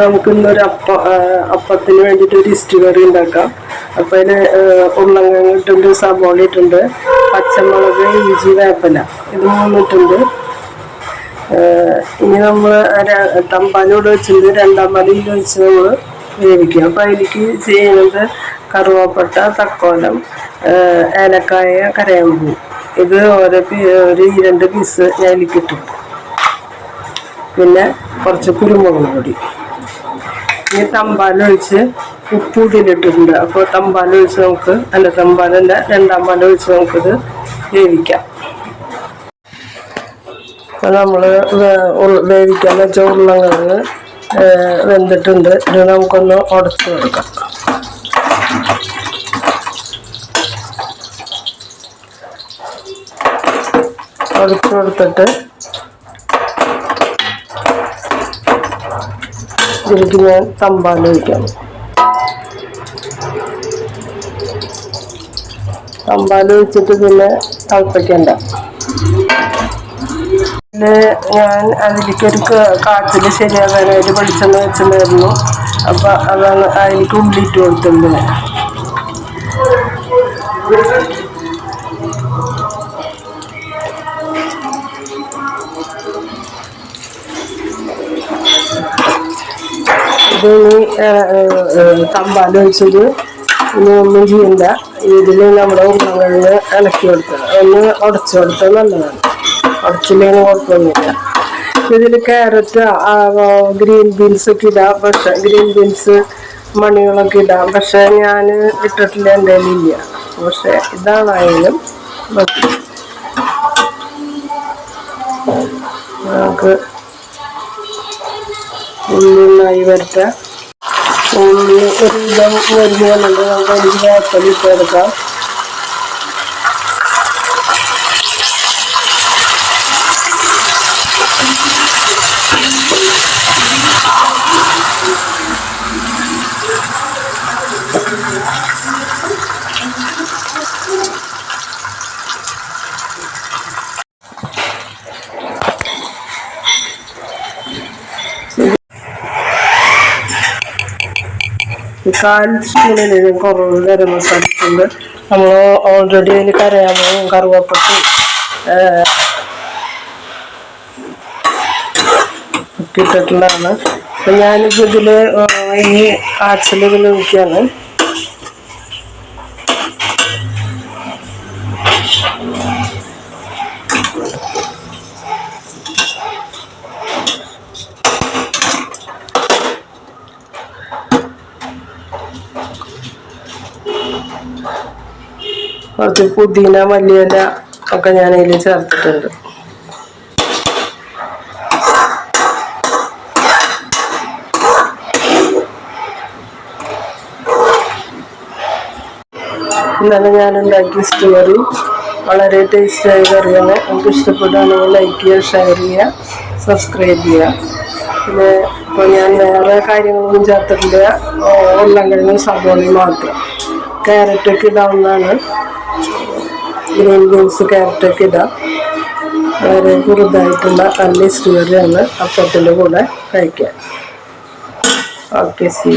നമുക്ക് ഇന്നൊരു അപ്പ അപ്പത്തിന് വേണ്ടിയിട്ട് ഒരു ഇസ്റ്റ് കറി ഉണ്ടാക്കാം. അപ്പം അതിന് ഉള്ളങ്ങ ഇട്ടുണ്ട് സബോള ഇട്ടുണ്ട് പച്ചമുളക് ഇഞ്ചി വേപ്പല ഇത് മൂന്നിട്ടുണ്ട് ഇനി നമ്മൾ തമ്പാനോട് വെച്ചിട്ട് രണ്ടാം പാലിയിൽ വെച്ച് നമ്മൾ വേവിക്കുക അപ്പം അതിലേക്ക് ചെയ്യുന്നത് കറുവാപ്പട്ട തക്കോലം ഏലക്കായ കരയമ്പൂ ഇത് ഓരോ ഒരു രണ്ട് പീസ് ഞാൻ അതിലേക്ക് പിന്നെ കുറച്ച് കുരുമുളക് പൊടി. ഇനി തമ്പാലൊഴിച്ച് ഉപ്പ് ഇതിലിട്ടിട്ടുണ്ട് അപ്പോൾ തമ്പാലൊഴിച്ച് നമുക്ക് അല്ല തമ്പാലല്ല രണ്ടാം പാലം ഒഴിച്ച് നമുക്കിത് വേവിക്കാം. അപ്പോൾ നമ്മൾ വേവിക്കാൻ വെച്ച ഉരുളക്കിഴങ്ങ് ഏഹ് വെന്തിട്ടുണ്ട്. ഇത് നമുക്കൊന്ന് ഉടച്ചു കൊടുക്കാം. ഉടച്ചു കൊടുത്തിട്ട് ഇതിലേക്ക് ഞാൻ തമ്പാൻ ഒഴിക്കാം തമ്പാൽ ഒഴിച്ചിട്ട് പിന്നെ തിളപ്പിക്കണ്ട ഞാൻ അതിലേക്ക് ഒരു കാച്ചിൽ ശരിയാകാനായിട്ട് വെളിച്ചെണ്ണ വെച്ചിട്ടുണ്ടായിരുന്നു. അപ്പൊ അതാണ് അതിലേക്ക് ഉള്ളിട്ട് കൊടുത്തിട്ടുണ്ട് ഞാൻ. ഇത് ഇനി തമ്പാൽ ഒഴിച്ചത് ഇനി ഒന്നും ചെയ്യണ്ട. ഇതിൽ നമ്മുടെ ഉരുളങ്ങളിൽ ഇളക്കി കൊടുക്കണം ഒന്ന് ഉടച്ചു കൊടുത്താൽ നല്ലതാണ്. ഉടച്ചില്ലെങ്കിൽ കുഴപ്പമൊന്നുമില്ല. ഇതിൽ ക്യാരറ്റ് ഗ്രീൻ ബീൻസ് ഒക്കെ ഇടാം. പക്ഷെ ഗ്രീൻ ബീൻസ് മണികളൊക്കെ ഇടാം. പക്ഷെ ഞാൻ ഇട്ടിട്ടില്ല എന്റെ ഇല്ല പക്ഷെ ഇതാണായാലും. നമുക്ക് ഉള്ളി നന്നായി വരട്ടെ. ഒരു ഇതം മുരിഞ്ഞ് നമുക്ക് നമുക്ക് അതിലേക്ക് വേപ്പൽ ഇട്ട് കാൽ സ്പൂണിന് കുറവ് ഗരം മസാല ഇട്ടുണ്ട് നമ്മൾ ഓൾറെഡി അതിൽ കരയാമോ കറുവപ്പട്ടും ഇട്ടിട്ടുള്ളതാണ്. അപ്പം ഞാനിപ്പോൾ ഇതിൽ ഈ ആർട്സിൽ ഇതിൽ കുറച്ച് പുതിന മല്ലിയില ഒക്കെ ഞാൻ അതിൽ ചേർത്തിട്ടുണ്ട്. ഇന്നലെ ഞാൻ ഉണ്ടാക്കിയ സ്റ്റോറി വളരെ ടേസ്റ്റായ കറിയാണ്. എനിക്ക് ഇഷ്ടപ്പെടുകയാണെങ്കിൽ ലൈക്ക് ചെയ്യുക ഷെയർ ചെയ്യുക സബ്സ്ക്രൈബ് ചെയ്യുക. പിന്നെ ഇപ്പോൾ ഞാൻ വേറെ കാര്യങ്ങളൊന്നും ചേർത്തിട്ടില്ല. ഉരുളങ്കിഴങ്ങും സബോളയും മാത്രം. ക്യാരറ്റൊക്കെ ഇടാവുന്നതാണ്. ഗ്രീൻ ബീൻസ് ക്യാരറ്റൊക്കെ ഇടാം. വളരെ കുറുതായിട്ടുള്ള നല്ല സ്റ്റോറിയാണ് അപ്പത്തിന്റെ കൂടെ കഴിക്കാൻ ഓക്കെ സി